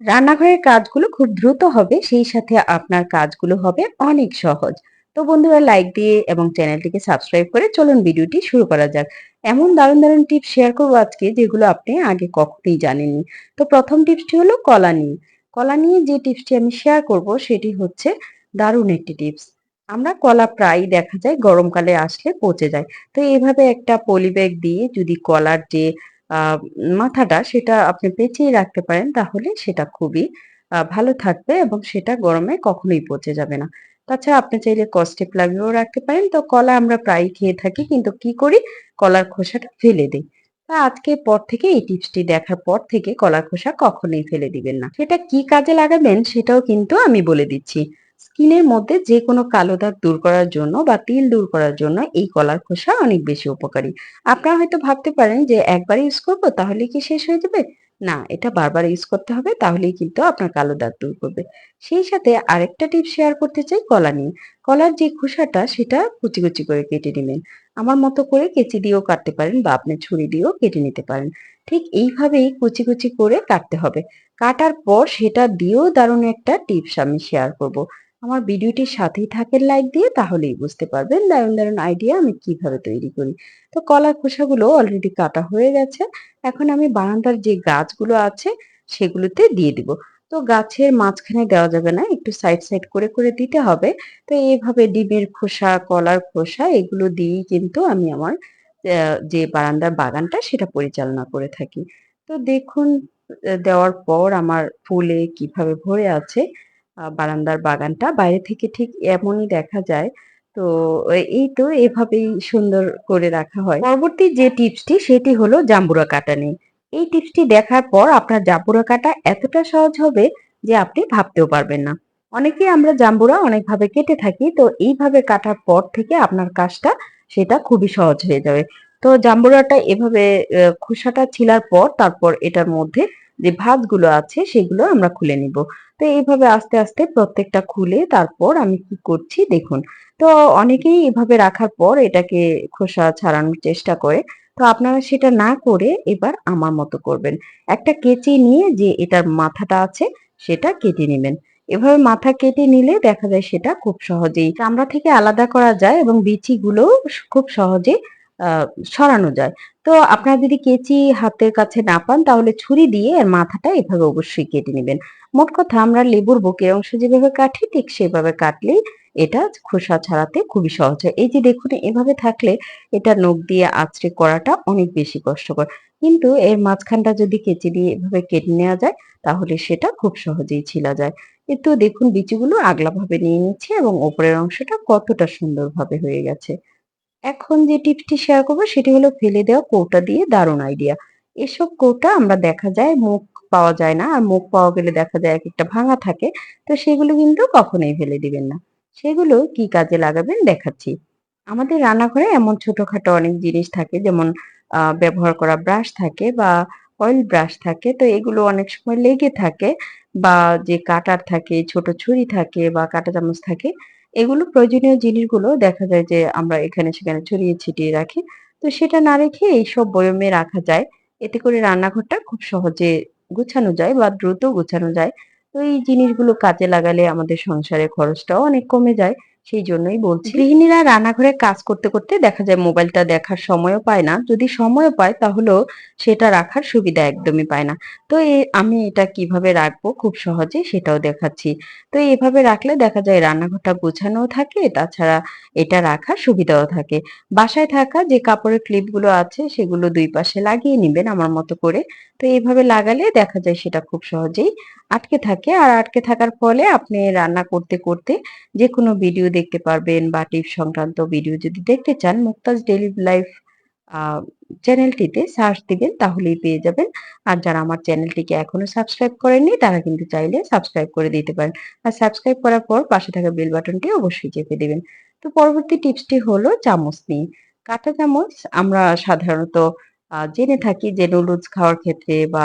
রান্নাঘরের কাজগুলো খুব দ্রুত হবে, সেই সাথে আপনার কাজগুলো হবে অনেক সহজ। তো বন্ধুরা লাইক দিয়ে এবং চ্যানেলটিকে সাবস্ক্রাইব করে চলুন ভিডিওটি শুরু করা যাক। এমন দারুণ দারুণ টিপস শেয়ার করব আজকে, যেগুলো আপনি আগে কখনোই জানেননি। তো প্রথম টিপসটি হলো কলা নিয়ে। কলা নিয়ে যে টিপসটি আমি শেয়ার করব, সেটি হচ্ছে দারুণ একটি টিপস আমরা কলা প্রায় দেখা যায় গরমকালে আসলে পচে যায়। তো এইভাবে একটা পলি ব্যাগ দিয়ে যদি কলার যে মাথাটা সেটা আপনি পেঁচিয়ে রাখতে পারেন তাহলে সেটা খুবই ভালো থাকবে এবং সেটা গরমে কখনোই পচে যাবে না। তাছাড়া আপনি চাইলে কস্টেপ লাগিয়েও রাখতে পারেন। তো কলা আমরা প্রায়ই খেয়ে থাকি কিন্তু কি করি কলার খোসাটা ফেলে দিই তা আজকের পর থেকে এই টিপসটি দেখার পর থেকে কলার খোসা কখনোই ফেলে দিবেন না। সেটা কি কাজে লাগাবেন সেটাও কিন্তু আমি বলে দিচ্ছি। স্কিনের মধ্যে যে কোনো কালো দাগ দূর করার জন্য বা তিল দূর করার জন্য এই কলার খোসা অনেক বেশি উপকারী। আপনারা হয়তো ভাবতে পারেন যে একবার ইউজ করব তাহলে কি শেষ হয়ে যাবে? না, এটা বারবার ইউজ করতে হবে তাহলেই কিন্তু আপনার কালো দাগ দূর করবে। সেই সাথে আরেকটা টিপ শেয়ার করতে চাই কলা নিয়ে। কলার যে খোসাটা সেটা কুচি, কুচি করে কেটে নেবেন আমার মতো করে কেচি দিয়েও কাটতে পারেন বা আপনি ছুরি দিয়েও কেটে নিতে পারেন। ঠিক এইভাবেই কুচি, কুচি করে কাটতে হবে। কাটার পর সেটা দিয়েও দারুণ একটা টিপস আমি শেয়ার করব। আমার ভিডিওটির সাথেই থাকেন লাইক দিয়ে তাহলেই বুঝতে পারবেন দারুণ দারুণ আইডিয়া আমি কীভাবে তৈরি করি। তো কলার খোসাগুলো অলরেডি কাটা হয়ে গেছে। এখন আমি বারান্দার যে গাছগুলো আছে সেগুলোতে দিয়ে দিব। তো গাছের মাঝখানে দেওয়া যাবে না, একটু সাইড, সাইড করে, করে দিতে হবে। তো এভাবে ডিমের খোসা, কলার খোসা এগুলো দিয়েই কিন্তু আমি আমার যে বারান্দার বাগানটা সেটা পরিচালনা করে থাকি। তো দেখুন দেওয়ার পর আমার ফুলে কীভাবে ভরে আছে বারান্দার বাগানটা। বাইরে থেকে ঠিক এমনই দেখা যায়। তো এই তো এভাবেই সুন্দর করে রাখা হয়। পরবর্তী যে টিপসটি, সেটি হলো জাম্বুরা কাটা নিয়ে। এই টিপসটি দেখার পর আপনার জাম্বুরা কাটা এতটা সহজ হবে যে আপনি ভাবতেও পারবেন না। অনেকেই আমরা জাম্বুরা অনেকভাবে কেটে থাকি। তো এইভাবে কাটার পর থেকে আপনার কাজটা সেটা খুবই সহজ হয়ে যাবে। তো জাম্বুরাটা এভাবে খোসাটা ছিলার পর, তারপর এটার মধ্যে যে ভাঁজগুলো আছে সেগুলো আমরা খুলে নিব। তো এইভাবে আস্তে, আস্তে প্রত্যেকটা খুলে তারপর আমি কি করছি দেখুন। তো অনেকেই এভাবে রাখার পর এটাকে খোসা ছাড়ানোর চেষ্টা করে। তো আপনারা সেটা না করে এবার আমার মতো করবেন। একটা কেচি নিয়ে যে এটার মাথাটা আছে সেটা কেটে নেবেন এভাবে মাথা কেটে নিলে দেখা যায় সেটা খুব সহজেই চামড়া থেকে আলাদা করা যায় এবং বিচিগুলোও খুব সহজে সরানো যায়। তো আপনারা যদি কেচি হাতের কাছে না পান, তাহলে ছুরি দিয়ে এর মাথাটা এভাবে অবশ্যই কেটে নেবেন মোট কথা, আমরা লেবুর বুকের অংশ যেভাবে কাটি, ঠিক সেভাবে কাটলেই এটা খোসা ছাড়াতে খুবই সহজ হয়। এই যে দেখুন, এভাবে থাকলে এটা নখ দিয়ে আঁচড়ে করাটা অনেক বেশি কষ্টকর। কিন্তু এর মাঝখানটা যদি কেচি দিয়ে এভাবে কেটে নেওয়া যায়, তাহলে সেটা খুব সহজেই ছিলা যায়। কিন্তু দেখুন, বিচিগুলো আগলাভাবে নিয়ে নিচ্ছি এবং ওপরের অংশটা কতটা সুন্দরভাবে হয়ে গেছে। এখন যে টিপসটি শেয়ার করব সেটি হলো ফেলে দেওয়া কৌটা দিয়ে দারুণ আইডিয়া। এসব কৌটা আমরা দেখা যায় মুখ পাওয়া যায় না। আর মুখ পাওয়া গেলে দেখা যায় এক একটা ভাঙা থাকে। তো সেগুলো কিন্তু কখনোই ফেলে দিবেন না। সেগুলো কি কাজে লাগাবেন দেখাচ্ছি। আমাদের রান্নাঘরে এমন ছোটখাটো অনেক জিনিস থাকে যেমন ব্যবহার করা ব্রাশ থাকে বা অয়েল ব্রাশ থাকে। তো এগুলো অনেক সময় লেগে থাকে বা যে কাটার থাকে, ছোট ছুরি থাকে বা কাঁটা চামচ থাকে এগুলো প্রয়োজনীয় জিনিসগুলো দেখা যায় যে আমরা এখানে সেখানে ছড়িয়ে ছিটিয়ে রাখি। তো সেটা না রেখে এইসব বয়মে রাখা যায়। এতে করে রান্নাঘরটা খুব সহজে গুছানো যায় বা দ্রুত গুছানো যায়। তো এই জিনিসগুলো কাজে লাগালে আমাদের সংসারের খরচটাও অনেক কমে যায়। সেই জন্যই বলছি। গৃহিণীরা রান্নাঘরে কাজ করতে, করতে দেখা যায় মোবাইলটা দেখার সময়ও পায় না। যদি সময়ও পায় তাহলেও সেটা রাখার সুবিধা একদমই পায় না। তো এ আমি এটা কীভাবে রাখব খুব সহজে সেটাও দেখাচ্ছি। তো এভাবে রাখলে দেখা যায় রান্নাঘরটা গোছানোও থাকে, তাছাড়া এটা রাখার সুবিধাও থাকে। বাসায় থাকা যে কাপড়ের ক্লিপগুলো আছে সেগুলো দুই পাশে লাগিয়ে নিবেন আমার মতো করে। তো এভাবে লাগালে দেখা যায় সেটা খুব সহজেই আটকে থাকে। আর আটকে থাকার ফলে আপনি রান্না করতে, করতে যে কোনো ভিডিও দেখতে পারবেন বা টিপস সংক্রান্ত ভিডিও যদি দেখতে চান মুক্তাজ ডেইলি লাইফ চ্যানেলটিতে সার্চ দিবেন তাহলেই পেয়ে যাবেন। আর যারা আমার চ্যানেলটিকে এখনও সাবস্ক্রাইব করেননি তারা কিন্তু চাইলে সাবস্ক্রাইব করে দিতে পারেন। আর সাবস্ক্রাইব করার পর পাশে থাকা বেল বাটনটি অবশ্যই চেপে দিবেন। তো পরবর্তী টিপসটি হলো চামচ নিয়ে। কাঁটা চামচ আমরা সাধারণত জেনে থাকি যে নুডলস খাওয়ার ক্ষেত্রে বা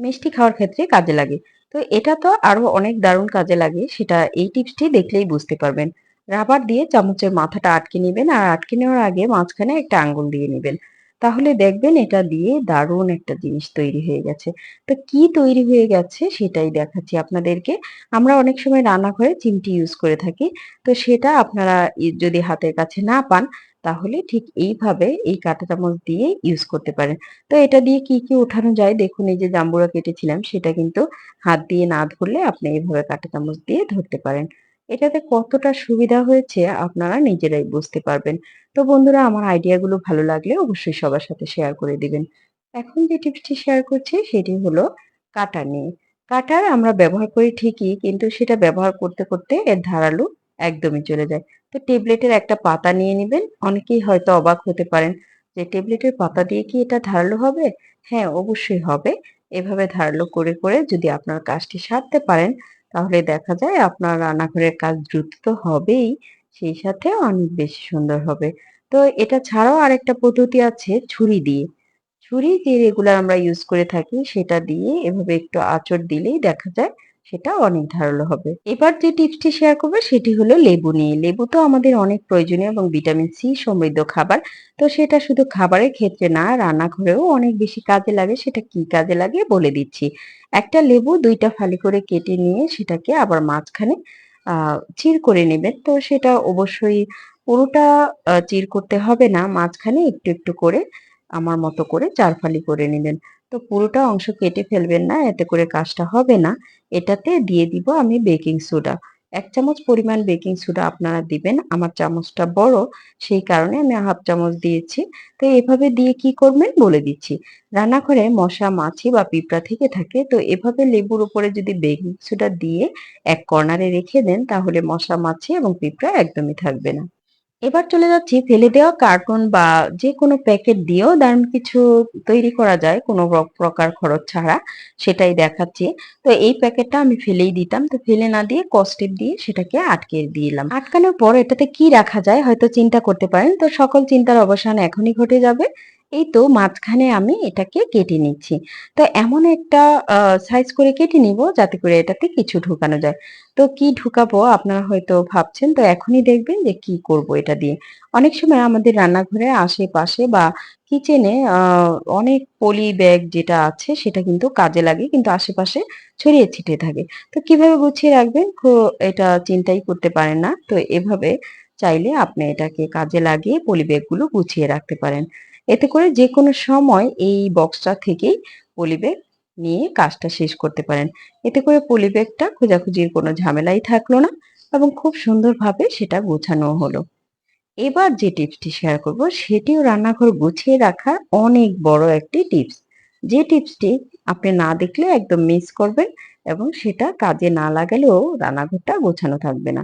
মিষ্টি খাওয়ার ক্ষেত্রে কাজে লাগে। তো এটা তো আরও অনেক দারুণ কাজে লাগে, সেটা এই টিপসটি দেখলেই বুঝতে পারবেন। রাবার দিয়ে চামচের মাথাটা আটকে নিবেন আর আটকে নেওয়ার আগে মাঝখানে একটা আঙ্গুল দিয়ে নেবেন তাহলে দেখবেন এটা দিয়ে দারুণ একটা জিনিস তৈরি হয়ে গেছে তো কি তৈরি হয়ে গেছে সেটাই দেখাচ্ছি আপনাদেরকে আমরা অনেক সময় রান্নাঘরে চিমটি ইউজ করে থাকি, তো সেটা আপনারা যদি হাতের কাছে না পান তাহলে ঠিক এইভাবে এই কাঁটা চামচ দিয়ে ইউজ করতে পারেন। তো এটা দিয়ে কি কি ওঠানো যায়? দেখুন, এই যে জাম্বুরা কেটেছিলাম, সেটা কিন্তু হাত দিয়ে না ধরলে আপনি এইভাবে কাঁটা চামচ দিয়ে ধরতে পারেন। এটাতে কতটা সুবিধা হয়েছে আপনারা নিজেরাই বুঝতে পারবেন। তো বন্ধুরা, আমার আইডিয়াগুলো ভালো লাগলে অবশ্যই সবার সাথে শেয়ার করে দিবেন। এখন যে টিপসটি শেয়ার করছি, সেটি হলো কাটার নিয়ে। কাটার আমরা ব্যবহার করি ঠিকই, কিন্তু সেটা ব্যবহার করতে করতে এর ধারালো একদমই চলে যায়। তো ট্যাবলেটের একটা পাতা নিয়ে নেবেন। অনেকেই হয়তো অবাক হতে পারেন যে ট্যাবলেটের পাতা দিয়ে কি এটা ধারালো হবে? হ্যাঁ অবশ্যই হবে। এভাবে ধারালো করে করে যদি আপনার কাজটি সারতে পারেন, তাহলে দেখা যায় আপনার রান্নাঘরের কাজ দ্রুত তো হবেই, সেই সাথে অনেক বেশি সুন্দর হবে। তো এটা ছাড়াও আরেকটা পদ্ধতি আছে ছুরি দিয়ে। ছুরি যে রেগুলার আমরা ইউজ করে থাকি, সেটা দিয়ে এভাবে একটু আঁচড় দিলেই দেখা যায় সেটা অনেক ধারালো হবে। এবার যে টিপসটি শেয়ার করবে সেটি হলো লেবু নিয়ে। লেবু তো আমাদের অনেক প্রয়োজনীয় এবং ভিটামিন সি সমৃদ্ধ খাবার। তো সেটা শুধু খাবারের ক্ষেত্রে না, রান্নাঘরেও অনেক বেশি কাজে লাগে, সেটা কি কাজে লাগে বলে দিচ্ছি। একটা লেবু দুইটা ফালি করে কেটে নিয়ে সেটাকে আবার মাঝখানে আহ চির করে নেবেন। তো সেটা অবশ্যই পুরোটা চির করতে হবে না, মাঝখানে একটু একটু করে, আমার মতো করে চার ফালি করে নেবেন। তো পুরোটা অংশ কেটে ফেলবেন না, এতে করে কাজটা হবে না। এটাতে দিয়ে দিব আমি বেকিং সোডা। এক চামচ পরিমাণ বেকিং সোডা আপনারা দিবেন, আমার চামচটা বড়, সেই কারণে আমি হাফ চামচ দিয়েছি। তো এভাবে দিয়ে কি করবেন বলে দিচ্ছি। রান্নাঘরে মশা, মাছি বা পিঁপড়া থেকে থাকে, তো এভাবে লেবুর উপরে যদি বেকিং সোডা দিয়ে এক কর্নারে রেখে দেন, তাহলে মশা, মাছি এবং পিঁপড়া একদমই থাকবে না। এবার চলে যাচ্ছি, ফেলে দেওয়া কার্টুন বা যে কোনো প্যাকেট দিয়েও দারুণ কিছু তৈরি করা যায়, কোনো প্রকার খরচ ছাড়া সেটাই দেখাচ্ছি। তো এই প্যাকেটটা আমি ফেলেই দিতাম, তো ফেলে না দিয়ে কস্টেপ দিয়ে সেটাকে আটকে দিলাম। আটকানোর পর এটাতে কি রাখা যায় হয়তো চিন্তা করতে পারেন, তো সকল চিন্তার অবসান এখনই ঘটে যাবে। এই তো মাঝখানে আমি এটাকে কেটে নিচ্ছি। তো এমন একটা সাইজ করে কেটে নিব যাতে করে এটাতে কিছু ঢুকানো যায়। তো কি ঢুকাবো আপনারা হয়তো ভাবছেন, তো এখনই দেখবেন যে কি করব এটা দিয়ে। অনেক সময় আমাদের রান্নাঘরে আশেপাশে বা কিচেনে অনেক পলি ব্যাগ যেটা আছে সেটা কিন্তু কাজে লাগে, কিন্তু আশেপাশে ছড়িয়ে ছিটিয়ে থাকে। তো কীভাবে গুছিয়ে রাখবেন? এটা চিন্তাই করতে পারেন না। তো এভাবে চাইলে আপনি এটাকে কাজে লাগিয়ে পলি ব্যাগগুলো গুছিয়ে রাখতে পারেন। এতে করে যে কোনো সময় এই বক্সটা থেকেই পলি ব্যাগ নিয়ে কাজটা শেষ করতে পারেন। এতে করে পলি ব্যাগটা খোঁজাখুঁজির কোনো ঝামেলাই থাকল না এবং খুব সুন্দরভাবে সেটা গোছানো হলো। এবার যে টিপসটি শেয়ার করব সেটিও রান্নাঘর গুছিয়ে রাখার অনেক বড় একটি টিপস। যে টিপসটি আপনি না দেখলে একদম মিস করবেন এবং সেটা কাজে না লাগালেও রান্নাঘরটা গোছানো থাকবে না।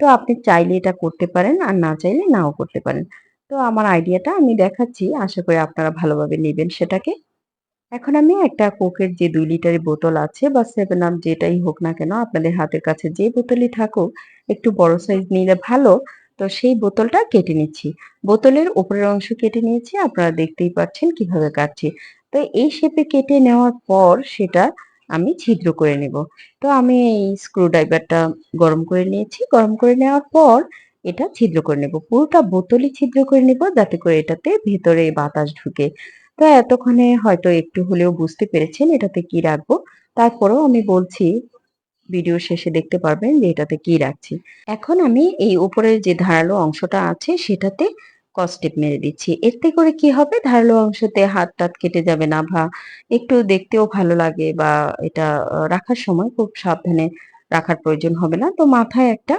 তো আপনি চাইলে এটা করতে পারেন আর না চাইলে নাও করতে পারেন। তো আমার আইডিয়াটা আমি দেখাচ্ছি আশা করি আপনারা ভালোভাবে নেবেন সেটাকে এখন আমি একটা কোকের যে দুই লিটারের বোতল আছে বা 7 আপ যেটাই হোক না কেন, আপনাদের হাতের কাছে যে বোতলই থাকুক, একটু বড় সাইজ নিলে ভালো। তো সেই বোতলটা কেটে নিচ্ছি। বোতলের উপরের অংশ কেটে নিয়েছি। আপনারা দেখতেই পাচ্ছেন কীভাবে কাটছি। তো এই শেপে কেটে নেওয়ার পর সেটা আমি ছিদ্র করে নেব। তো আমি এই স্ক্রু ড্রাইভারটা গরম করে নিয়েছি। গরম করে নেওয়ার পর এটা ছিদ্র করে নেব। পুরোটা বোতলই ছিদ্র করে নেব যাতে করে এটাতে ভেতরে বাতাস ঢুকে। তো এতক্ষণে হয়তো একটু হলেও বুঝতে পেরেছেন এটাতে কি রাখব। তারপরেও আমি বলছি, ভিডিও শেষে দেখতে পারবেন যে এটাতে কি রাখছি। এখন আমি এই উপরের যে ধারালো অংশটা আছে সেটাতে কস্টেপ মেরে দিচ্ছি। এতে করে কি হবে ধারালো অংশতে হাত-টাত কেটে যাবে না বা একটু দেখতেও ভালো লাগে বা এটা রাখার সময় খুব সাবধানে রাখার প্রয়োজন হবে না। তো মাথায় একটা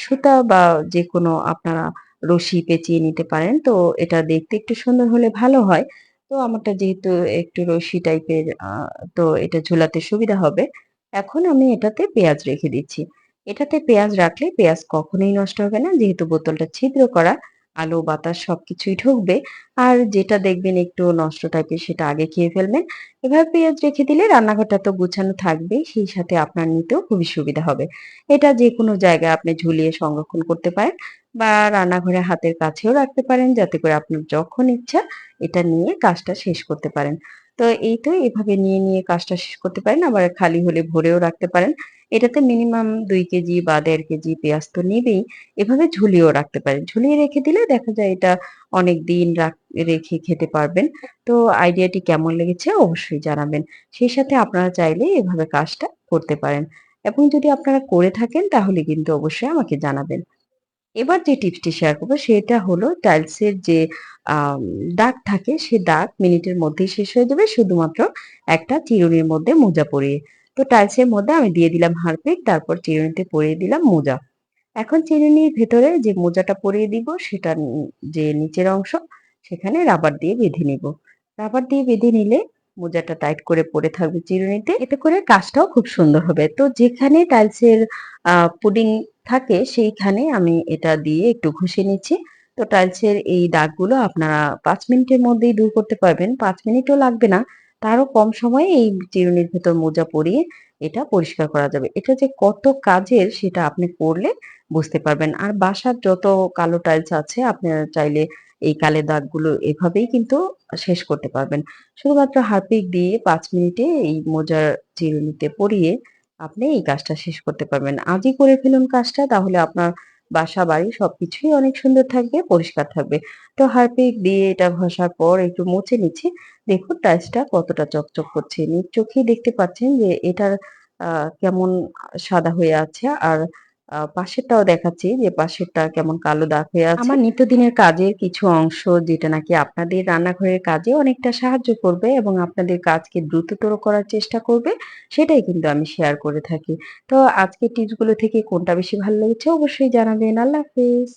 সুতা বা যে কোনো আপনারা রশি পেঁচিয়ে নিতে পারেন। তো এটা দেখতে একটু সুন্দর হলে ভালো হয়। তো আমারটা যেহেতু একটু রশি টাইপের তো এটা ঝুলাতে সুবিধা হবে। এখন আমি এটাতে পেঁয়াজ রেখে দিচ্ছি। এটাতে পেঁয়াজ রাখলে পেঁয়াজ কখনোই নষ্ট হবে না, যেহেতু বোতলটা ছিদ্র করা। আলো, বাতাস সবকিছুই ঢুকবে। আর যেটা দেখবেন একটু নষ্ট টাইপের সেটা আগে খেয়ে ফেলবেন। এভাবে পেঁয়াজ রেখে দিলে রান্নাঘরটা তো গুছানো থাকবে, সেই সাথে আপনার নিতেও খুবই সুবিধা হবে। এটা যে কোনো জায়গায় আপনি ঝুলিয়ে সংরক্ষণ করতে পারেন বা রান্নাঘরে হাতের কাছেও রাখতে পারেন, যাতে করে আপনার যখন ইচ্ছা এটা নিয়ে কাজটা শেষ করতে পারেন। তো এই তো এভাবে নিয়ে নিয়ে কাজটা শেষ করতে পারেন, আবার খালি হলে ভরেও রাখতে পারেন। এটাতে মিনিমাম দুই কেজি বা দেড় কেজি পেঁয়াজ তো নেবেই। এভাবে ঝুলিয়েও রাখতে পারেন। ঝুলিয়ে রেখে দিলে দেখা যায় এটা অনেক দিন রেখে খেতে পারবেন। তো আইডিয়াটি কেমন লেগেছে অবশ্যই জানাবেন। সেই সাথে আপনারা চাইলে এভাবে কাজটা করতে পারেন। এবং যদি আপনারা করে থাকেন, তাহলে কিন্তু অবশ্যই আমাকে জানাবেন। এবার যে টিপসটি শেয়ার করব সেটা হলো টাইলসের যে দাগ থাকে সে দাগ মিনিটের মধ্যেই শেষ হয়ে যাবে শুধুমাত্র একটা চিরুনির মধ্যে মোজা পরিয়ে। তো টাইলসের মধ্যে আমি দিয়ে দিলাম হারপিক, তারপর চিরুনিতে পরিয়ে দিলাম মোজা। এখন চিরুনির ভেতরে যে মোজাটা পরিয়ে দিব সেটা যে নিচের অংশ সেখানে রাবার দিয়ে বেঁধে নিব। রাবার দিয়ে বেঁধে নিলে মোজাটা টাইট করে পরে থাকবে চিরুনিতে। এতে করে কাজটাও খুব সুন্দর হবে। তো যেখানে টাইলসের পুডিং থাকে সেইখানে আমি এটা দিয়ে একটু ঘষে নিচ্ছি। তো টাইলসের এই দাগগুলো আপনারা পাঁচ মিনিটের মধ্যেই দূর করতে পারবেন। পাঁচ মিনিটও লাগবে না। তারও কম সময়ে এই চিরুনির ভেতর মোজা পরিয়ে এটা পরিষ্কার করা যাবে। এটা যে কত কাজের সেটা আপনি করলে বুঝতে পারবেন। আর বাসার যত কালো টাইলস আছে আপনারা চাইলে এই কালো দাগগুলো এভাবেই কিন্তু শেষ করতে পারবেন। শুধুমাত্র হারপিক দিয়ে পাঁচ মিনিটে এই মোজার চিরুনিতে পরিয়ে আপনি এই কাজটা শেষ করতে পারবেন। আজই করে ফেলুন কাজটা তাহলে আপনার বাসা বাড়ি সবকিছুই অনেক সুন্দর থাকবে, পরিষ্কার থাকবে। তো হারপিক দিয়ে এটা ঘষার পর একটু মুছে নিচ্ছি। দেখুন টাইলসটা কতটা চকচক করছে। নিজ চোখেই দেখতে পাচ্ছেন যে এটার কেমন সাদা হয়ে আছে। আর পাশেরটাও দেখাচ্ছি যে পাশেরটা কেমন কালো দাগ হয়ে আছে। আমার নিত্যদিনের কাজের কিছু অংশ যেটা নাকি আপনাদের রান্নাঘরের কাজে অনেকটা সাহায্য করবে এবং আপনাদের কাজকে দ্রুততর করার চেষ্টা করবে, সেটাই কিন্তু আমি শেয়ার করে থাকি। তো আজকের টিপসগুলো থেকে কোনটা বেশি ভালো লেগেছে অবশ্যই জানাবেন। আল্লাহ হাফেজ।